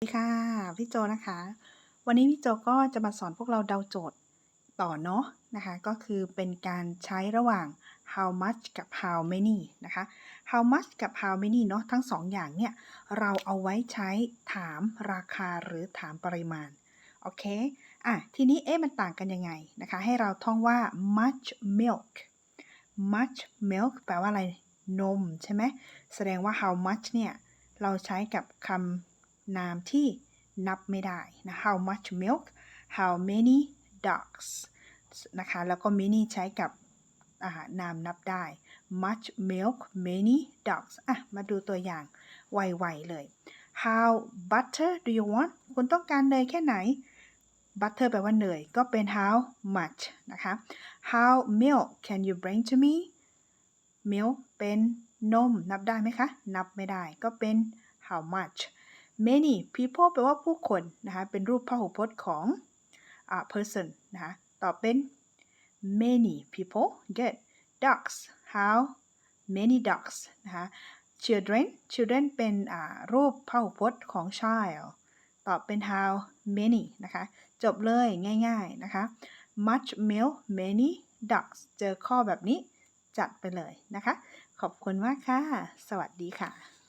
สวัสดีค่ะพี่โจนะคะ วันนี้พี่โจก็จะมาสอนพวกเราเดาโจทย์ต่อเนาะนะคะ ก็คือเป็นการใช้ระหว่าง how much กับ how many นะคะ how much กับ how many เนาะทั้งสองอย่างเนี่ย เราเอาไว้ใช้ถามราคาหรือถามปริมาณ โอเค อะ ทีนี้เอ๊ะมันต่างกันยังไงนะคะ ให้เราท่องว่า much milk much milk แปลว่าอะไรนมใช่ไหมแสดงว่า how much เนี่ย เราใช้กับคำ นามที่นับไม่ได้นะ how much milk how many ducks นะคะ แล้วก็ many ใช้กับนามนับได้ much milk many ducks อะ มาดูตัวอย่างไวๆเลย how butter do you want คุณต้องการเนยแค่ไหน butter แปลว่าเนย ก็เป็น how much นะคะ how milk can you bring to me milk เป็นนม นับได้ไหมคะ นับไม่ได้ ก็เป็น how much many people แปลว่าผู้คนนะคะเป็นรูปพหูพจน์ของอ person นะคะตอบเป็น many people good ducks how many ducks นะคะ children children เป็นอ่ารูปพหูพจน์ของ child ตอบเป็น how many นะคะ จบเลยง่ายๆนะคะ much milk many ducks เจอข้อแบบนี้จัดไปเลยนะคะ ขอบคุณมากค่ะ สวัสดีค่ะ